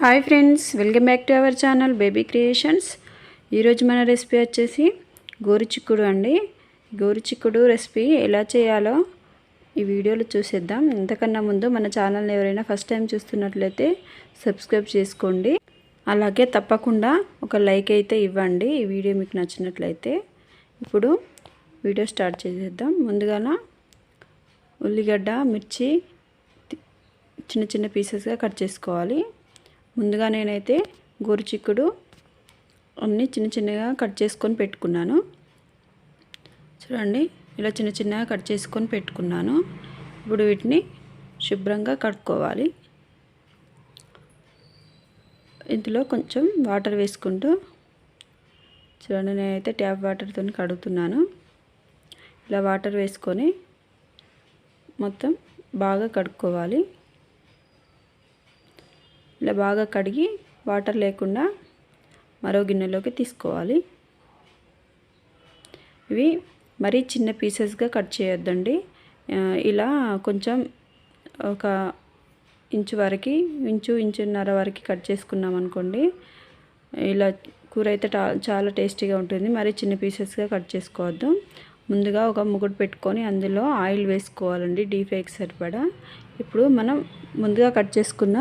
Hi friends welcome back to our channel baby creations ఈరోజు మన recipe వచ్చేసి గోరుచిక్కుడు అండి. గోరుచిక్కుడు రెసిపీ ఎలా చేయాలో ఈ వీడియోలో చూసేద్దాం. ఇంతకన్నా ముందు మన ఛానల్ని ఎవరైనా ఫస్ట్ టైం చూస్తున్నట్లయితే సబ్స్క్రైబ్ చేసుకోండి. అలాగే తప్పకుండా ఒక లైక్ అయితే ఇవ్వండి ఈ వీడియో మీకు నచ్చినట్లయితే. ఇప్పుడు వీడియో స్టార్ట్ చేసేద్దాం. ముందుగాన ఉల్లిగడ్డ మిర్చి చిన్న చిన్న పీసెస్గా కట్ చేసుకోవాలి. ముందుగా నేనైతే గోరుచిక్కుడు అన్నీ చిన్న చిన్నగా కట్ చేసుకొని పెట్టుకున్నాను. చూడండి ఇలా చిన్న చిన్నగా కట్ చేసుకొని పెట్టుకున్నాను. ఇప్పుడు వీటిని శుభ్రంగా కడుక్కోవాలి. ఇందులో కొంచెం వాటర్ వేసుకుంటూ చూడండి నేనైతే ట్యాప్ వాటర్తో కడుగుతున్నాను. ఇలా వాటర్ వేసుకొని మొత్తం బాగా కడుక్కోవాలి. ఇలా బాగా కడిగి వాటర్ లేకుండా మరో గిన్నెలోకి తీసుకోవాలి. ఇవి మరీ చిన్న పీసెస్గా కట్ చేయొద్దండి. ఇలా కొంచెం ఒక ఇంచు వరకు ఇంచు ఇంచున్నర వరకు కట్ చేసుకున్నాం అనుకోండి ఇలా కూర అయితే చాలా టేస్టీగా ఉంటుంది. మరీ చిన్న పీసెస్గా కట్ చేసుకోవద్దు. ముందుగా ఒక ముగుడు పెట్టుకొని అందులో ఆయిల్ వేసుకోవాలండి డీప్ ఫ్రైకి సరిపడా. ఇప్పుడు మనం ముందుగా కట్ చేసుకున్న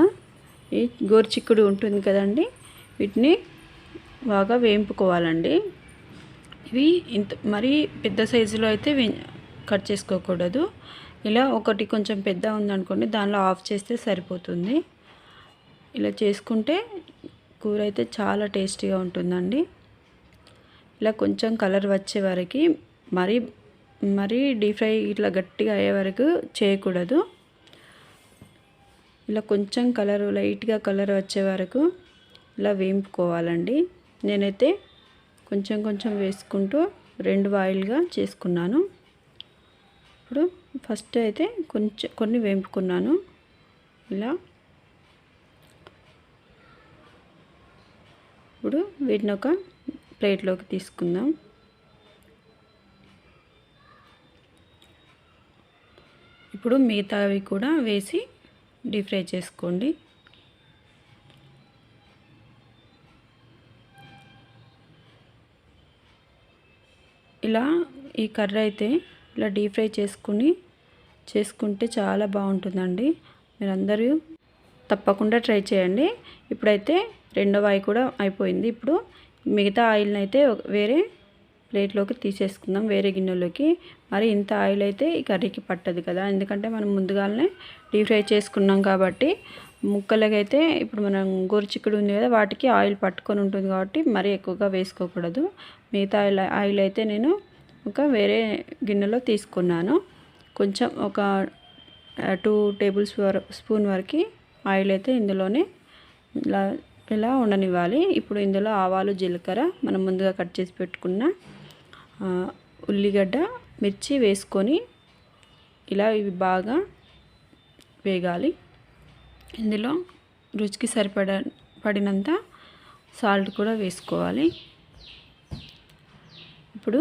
ఈ గోరుచిక్కుడు ఉంటుంది కదండి. వీటిని బాగా వేయింపుకోవాలండి. ఇవి ఇంత మరీ పెద్ద సైజులో అయితే కట్ చేసుకోకూడదు. ఇలా ఒకటి కొంచెం పెద్ద ఉందనుకోండి దానిలో ఆఫ్ చేస్తే సరిపోతుంది. ఇలా చేసుకుంటే కూర అయితే చాలా టేస్టీగా ఉంటుందండి. ఇలా కొంచెం కలర్ వచ్చే వరకు మరీ మరీ డీప్ ఫ్రై ఇట్లా గట్టిగా అయ్యే వరకు చేయకూడదు. ఇలా కొంచెం కలర్ లైట్గా కలర్ వచ్చే వరకు ఇలా వేయింపుకోవాలండి నేనైతే కొంచెం కొంచెం వేసుకుంటూ రెండు వాయిల్గా చేసుకున్నాను. ఇప్పుడు ఫస్ట్ అయితే కొంచెం కొన్ని వేంపుకున్నాను. ఇలా ఇప్పుడు వీటిని ఒక ప్లేట్లోకి తీసుకుందాం. ఇప్పుడు మిగతావి కూడా వేసి డీప్ ఫ్రై చేసుకోండి. ఇలా ఈ కర్రీ అయితే ఇలా డీప్ ఫ్రై చేసుకుని చేసుకుంటే చాలా బాగుంటుందండి. మీరందరూ తప్పకుండా ట్రై చేయండి. ఇప్పుడైతే రెండవ ఆయి కూడా అయిపోయింది. ఇప్పుడు మిగతా ఆయిల్ని అయితే వేరే ప్లేట్లోకి తీసేసుకుందాం వేరే గిన్నెలోకి. మరి ఇంత ఆయిల్ అయితే ఈ కర్రీకి పట్టదు కదా. ఎందుకంటే మనం ముందుగానే డీప్ ఫ్రై చేసుకున్నాం కాబట్టి ముక్కలకైతే ఇప్పుడు మనం గోరుచిక్కుడు ఉంది కదా వాటికి ఆయిల్ పట్టుకొని ఉంటుంది కాబట్టి మరీ ఎక్కువగా వేసుకోకూడదు. మిగతా ఆయిల్ ఆయిల్ అయితే నేను ఒక వేరే గిన్నెలో తీసుకున్నాను. కొంచెం ఒక టూ టేబుల్ స్పూన్ వరకు ఆయిల్ అయితే ఇందులోనే ఇలా ఇలా ఉండనివ్వాలి. ఇప్పుడు ఇందులో ఆవాలు జీలకర్ర మనం ముందుగా కట్ చేసి పెట్టుకున్న ఉల్లిగడ్డ మిర్చి వేసుకొని ఇలా ఇవి బాగా వేగాలి. ఇందులో రుచికి సరిపడ పడినంత సాల్ట్ కూడా వేసుకోవాలి. ఇప్పుడు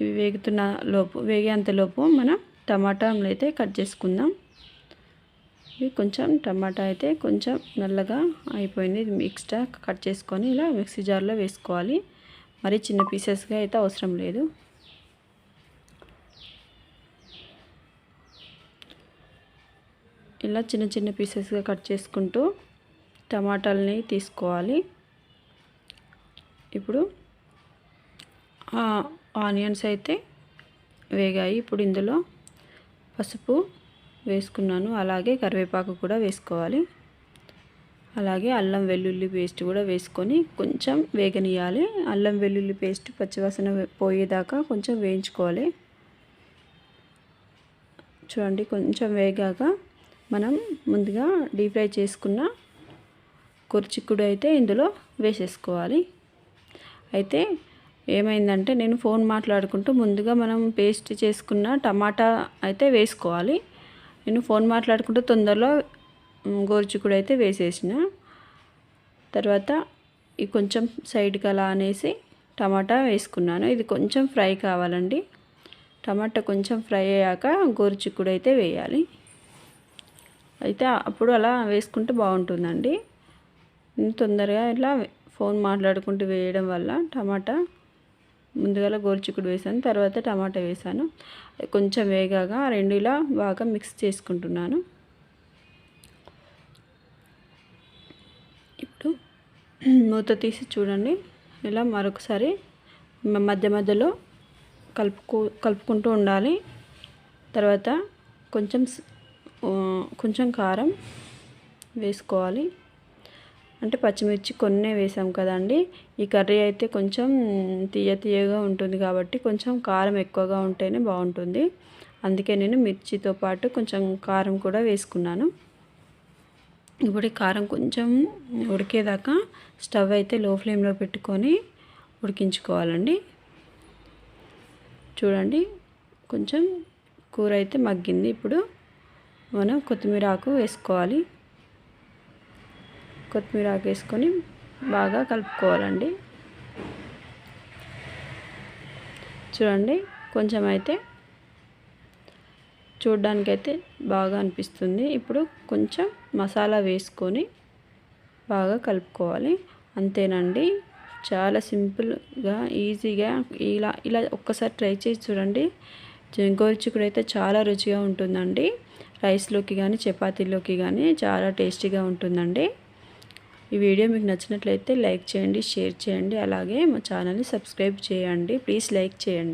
ఇవి వేగుతున్న లోపు వేగేంతలోపు మనం టమాటాలు అయితే కట్ చేసుకుందాం. ఇవి కొంచెం టమాటా అయితే కొంచెం నల్లగా అయిపోయింది. ఎక్స్ట్రా కట్ చేసుకొని ఇలా మిక్సీ జార్లో వేసుకోవాలి. మరి చిన్న పీసెస్గా అయితే అవసరం లేదు. ఇలా చిన్న చిన్న పీసెస్గా కట్ చేసుకుంటూ టమాటాలని తీసుకోవాలి. ఇప్పుడు ఆనియన్స్ అయితే వేగాయి. ఇప్పుడు ఇందులో పసుపు వేసుకున్నాను. అలాగే కరివేపాకు కూడా వేసుకోవాలి. అలాగే అల్లం వెల్లుల్లి పేస్ట్ కూడా వేసుకొని కొంచెం వేగనియాలి అల్లం వెల్లుల్లి పేస్ట్ పచ్చివాసన పోయేదాకా కొంచెం వేయించుకోవాలి. చూడండి కొంచెం వేగాక మనం ముందుగా డీప్ ఫ్రై చేసుకున్న కొరిచిక్కుడు అయితే ఇందులో వేసేసుకోవాలి. అయితే ఏమైందంటే నేను ఫోన్ మాట్లాడుకుంటూ ముందుగా మనం పేస్ట్ చేసుకున్న టమాటా అయితే వేసుకోవాలి. నేను ఫోన్ మాట్లాడుకుంటూ తొందరలో గోరుచిక్కుడు అయితే వేసేసిన. తర్వాత ఈ కొంచెం సైడ్కి అలా అనేసి టమాటా వేసుకున్నాను. ఇది కొంచెం ఫ్రై కావాలండి. టమాటా కొంచెం ఫ్రై అయ్యాక గోరుచిక్కుడు అయితే వేయాలి. అయితే అప్పుడు అలా వేసుకుంటే బాగుంటుందండి. తొందరగా ఇట్లా ఫోన్ మాట్లాడుకుంటూ వేయడం వల్ల టమాటా ముందుగా గోరుచిక్కుడు వేసాను తర్వాత టమాటా వేసాను. కొంచెం వేగాగా రెండు ఇలా బాగా మిక్స్ చేసుకుంటున్నాను. మూత తీసి చూడండి. ఇలా మరొకసారి మధ్య మధ్యలో కలుపుకు కలుపుకుంటూ ఉండాలి. తర్వాత కొంచెం కొంచెం కారం వేసుకోవాలి. అంటే పచ్చిమిర్చి కొన్నే వేసాం కదండి. ఈ కర్రీ అయితే కొంచెం తీయ తీయగా ఉంటుంది కాబట్టి కొంచెం కారం ఎక్కువగా ఉంటేనే బాగుంటుంది. అందుకే నేను మిర్చితో పాటు కొంచెం కారం కూడా వేసుకున్నాను. ఇప్పుడు కారం కొంచెం ఉడికేదాకా స్టవ్ అయితే లో ఫ్లేమ్లో పెట్టుకొని ఉడికించుకోవాలండి. చూడండి కొంచెం కూర అయితే మగ్గింది. ఇప్పుడు మనం కొత్తిమీర ఆకు వేసుకోవాలి. కొత్తిమీర ఆకు వేసుకొని బాగా కలుపుకోవాలండి. చూడండి కొంచెం అయితే చూడ్డానికైతే బాగా అనిపిస్తుంది. ఇప్పుడు కొంచెం మసాలా వేసుకొని బాగా కలుపుకోవాలి. అంతేనండి. చాలా సింపుల్గా ఈజీగా ఇలా ఇలా ఒక్కసారి ట్రై చేసి చూడండి. గోరుచిక్కుడు అయితే చాలా రుచిగా ఉంటుందండి. రైస్లోకి కానీ చపాతీలోకి కానీ చాలా టేస్టీగా ఉంటుందండి. ఈ వీడియో మీకు నచ్చినట్లయితే లైక్ చేయండి షేర్ చేయండి. అలాగే మా ఛానల్ని సబ్స్క్రైబ్ చేయండి. ప్లీజ్ లైక్ చేయండి.